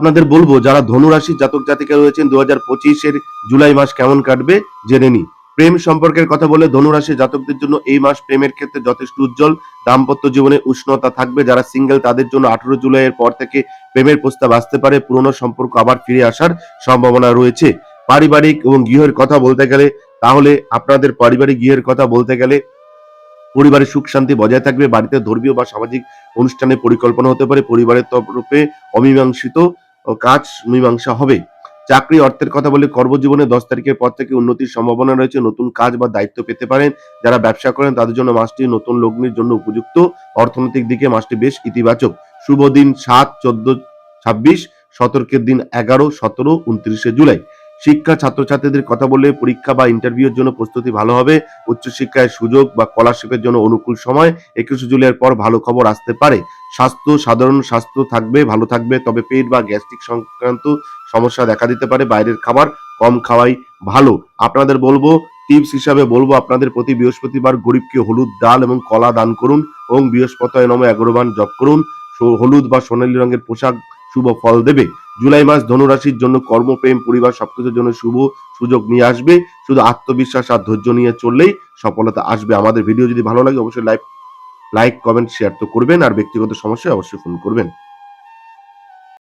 আপনাদের বলব, যারা ধনুরাশি জাতক জাতিকা রয়েছেন দু হাজার পঁচিশের জুলাই মাস কেমন কাটবে জেনে নি প্রেম সম্পর্কের কথা বলে ধনুরাশি জাতকদের জন্য এই মাস প্রেমের ক্ষেত্রে যথেষ্ট উজ্জ্বল। দাম্পত্য জীবনে উষ্ণতা থাকবে। যারা সিঙ্গেল, তাদের জন্য আঠারো জুলাইয়ের পর থেকে প্রেমের প্রস্তাব আসতে পারে। পুরনো সম্পর্ক আবার ফিরে আসার সম্ভাবনা রয়েছে। পারিবারিক এবং গৃহের কথা বলতে গেলে, তাহলে আপনাদের পারিবারিক গৃহের কথা বলতে গেলে পরিবারের সুখ শান্তি বজায় থাকবে। বাড়িতে ধর্মীয় বা সামাজিক অনুষ্ঠানে পরিকল্পনা হতে পারে। পরিবারের তরফে অমীমাংসিত কাজ মীমাংসা হবে। চাকরি অর্থের কথা বলে কর্মজীবনে দশ তারিখের পর থেকে উন্নতির সম্ভাবনা রয়েছে। নতুন কাজ বা দায়িত্ব পেতে পারেন। যারা ব্যবসা করেন, তাদের জন্য মাসটি নতুন লগ্নের জন্য উপযুক্ত। অর্থনৈতিক দিকে মাসটি বেশ ইতিবাচক। শুভ দিন সাত, চোদ্দ, ছাব্বিশ, সতর্কের দিন এগারো, সতেরো, উনত্রিশে জুলাই। শিক্ষা ছাত্রছাত্রীদের কথা বলে পরীক্ষা বা ইন্টারভিউর জন্য প্রস্তুতি ভালো হবে। উচ্চশিক্ষায় সুযোগ বা স্কলারশিপের জন্য অনুকূল সময়। একুশে জুলাইয়ের পর ভালো খবর আসতে পারে। স্বাস্থ্য, সাধারণ স্বাস্থ্য থাকবে, ভালো থাকবে, তবে পেট বা গ্যাস্ট্রিক সংক্রান্ত সমস্যা দেখা দিতে পারে, বাইরের খাবার কম খাওয়াই ভালো। আপনাদের বলব, টিপস হিসাবে বলব, আপনাদের প্রতি বৃহস্পতিবার গরিবকে হলুদ ডাল এবং কলা দান করুন এবং বৃহস্পতি নম এগারোবান জপ করুন। হলুদ বা সোনালী রঙের পোশাক শুভ ফল দেবে। জুলাই মাস ধনুরাশির জন্য কর্মপ্রেম পরিবার সবকিছুর জন্য শুভ সুযোগ নিয়ে আসবে। শুধু আত্মবিশ্বাস আর ধৈর্য নিয়ে চললেই সফলতা আসবে। আমাদের ভিডিও যদি ভালো লাগে, অবশ্যই লাইক লাইক কমেন্ট শেয়ার তো করবেন। আর ব্যক্তিগত সমস্যায় অবশ্যই ফোন করবেন।